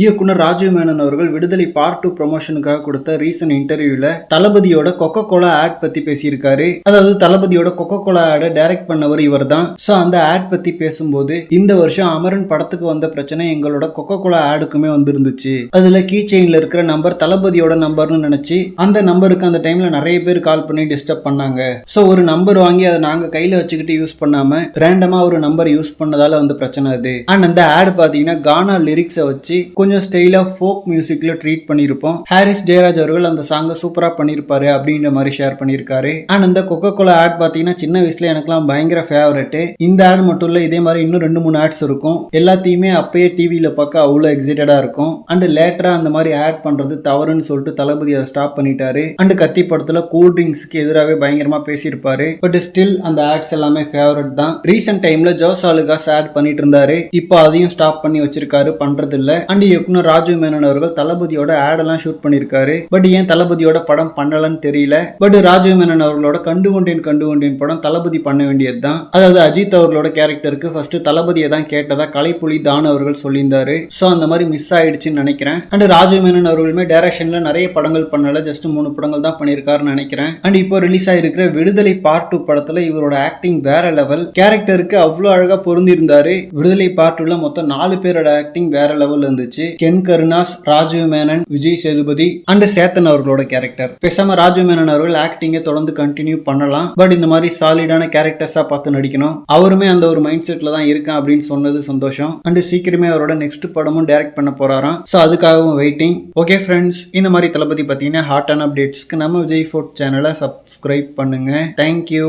இயக்குனர் ராஜீவ் மேனன் அவர்கள் விடுதலை பார்ட் டூ ப்ரொமோஷனுக்காக கொடுத்த ரீசன்ட் இன்டர்வியூல தளபதியோட கொக்கோ கோலா ஆட் பத்தி பேசியிருக்காரு. அதாவது தளபதியோட கொக்கோ கோலா ஆடை டைரக்ட் பண்ணவர் இவர் தான் ஸோ அந்த ஆட் பத்தி பேசும்போது இந்த வருஷம் அமரன் படத்துக்கு வந்த பிரச்சனை எங்களோட கொக்கோ கோலா ஆடுக்குமே வந்துருந்துச்சு. அதுல கீ செயின்ல இருக்கிற நம்பர் தளபதியோட நம்பர்னு நினைச்சு அந்த நம்பருக்கு அந்த டைம்ல நிறைய பேர் கால் பண்ணி டிஸ்டர்ப் பண்ணாங்க. ஸோ ஒரு நம்பர் வாங்கி அதை நாங்க கையில வச்சுக்கிட்டு யூஸ் பண்ணாம ரேண்டமா ஒரு நம்பர் யூஸ் பண்ணதால வந்து பிரச்சனை அது. அண்ட் அந்த ஆட் பாத்தீங்கன்னா கானா லிரிக்ஸை வச்சு கொஞ்சம் ஸ்டைலாக ஃபோக் மியூசிக்கில் ட்ரீட் பண்ணியிருப்போம். ஹாரிஸ் ஜெயராஜ் அவர்கள் அந்த சாங்கை சூப்பராக பண்ணியிருப்பாரு அப்படின்ற மாதிரி ஷேர் பண்ணியிருக்காரு. அண்ட் அந்த கொக்கோ கோலா ஆட் பார்த்தீங்கன்னா சின்ன வயசுல எனக்குலாம் பயங்கர ஃபேவரட் இந்த ஆட் மட்டும் இல்லை இதே மாதிரி இன்னும் ரெண்டு மூணு ஆட்ஸ் இருக்கும். எல்லாத்தையுமே அப்பயே டிவியில் பார்க்க அவ்வளோ எக்ஸைட்டடாக இருக்கும். அண்ட் லேட்டரா அந்த மாதிரி ஆட் பண்ணுறது தவறுன்னு சொல்லிட்டு தளபதி அதை ஸ்டாப் பண்ணிட்டாரு. அண்ட் கத்தி படத்தில் கூல் ட்ரிங்க்ஸ்க்கு எதிராகவே பயங்கரமாக பேசியிருப்பாரு. பட் ஸ்டில் அந்த ஆட்ஸ் எல்லாமே ஃபேவரட் தான். ரீசெண்ட் டைமில் ஜோஸ் ஆலுகாஸ் ஆட் பண்ணிட்டு இருந்தாரு. இப்போ அதையும் ஸ்டாப் பண்ணி வச்சிருக்காரு பண்ணுறதில்ல அண்ட் இயக்குனர் ராஜீவ் மேனன் அவர்கள் தளபதியோட ஆடெல்லாம் ஷூட் பண்ணியிருக்காரு. பட் ஏன் தளபதியோட படம் பண்ணலன்னு தெரியல. பட் ராஜீவ் மேனன் அவர்களோட கண்டு கொண்டேன் கண்டு கொண்டேன் படம் தளபதி பண்ண வேண்டியது தான் அதாவது அஜித் அவர்களோட கேரக்டருக்கு ஃபர்ஸ்ட் தளபதியை தான் கேட்டதா கலைப்புலி தான் அவர்கள் சொல்லியிருந்தாரு. ஸோ அந்த மாதிரி மிஸ் ஆயிடுச்சுன்னு நினைக்கிறேன். அண்ட் ராஜீவ் மேனன் அவர்களுமே டைரக்ஷன்ல நிறைய படங்கள் பண்ணல. ஜஸ்ட் மூணு படங்கள் தான் பண்ணியிருக்காருன்னு நினைக்கிறேன். அண்ட் இப்போ ரிலீஸ் ஆயிருக்கிற விடுதலை பார்ட் டூ படத்துல இவரோட ஆக்டிங் வேற லெவல் கேரக்டருக்கு அவ்வளோ அழகா பொருந்திருந்தாரு விடுதலை பார்ட் டூல மொத்தம் நாலு பேரோட ஆக்டிங் வேற லெவல் இருந்துச்சு. இருந்துச்சு கென் கருணாஸ் ராஜீவ் மேனன் விஜய் சேதுபதி அண்ட் சேத்தன் அவர்களோட கேரக்டர் பேசாம ராஜீவ் மேனன் அவர்கள் ஆக்டிங்கை தொடர்ந்து கண்டினியூ பண்ணலாம். பட் இந்த மாதிரி சாலிடான கேரக்டர்ஸா பார்த்து நடிக்கணும். அவருமே அந்த ஒரு மைண்ட் செட்ல தான் இருக்கான் அப்படின்னு சொன்னது சந்தோஷம். அண்ட் சீக்கிரமே அவரோட நெக்ஸ்ட் படமும் டைரக்ட் பண்ண போறாராம். ஸோ அதுக்காகவும் வெயிட்டிங் ஓகே ஃப்ரெண்ட்ஸ் இந்த மாதிரி தளபதி பார்த்தீங்கன்னா ஹாட்டான அப்டேட்ஸ்க்கு நம்ம விஜய் ஃபோர்ட் சேனலை சப்ஸ்கிரைப் பண்ணுங்க. Thank you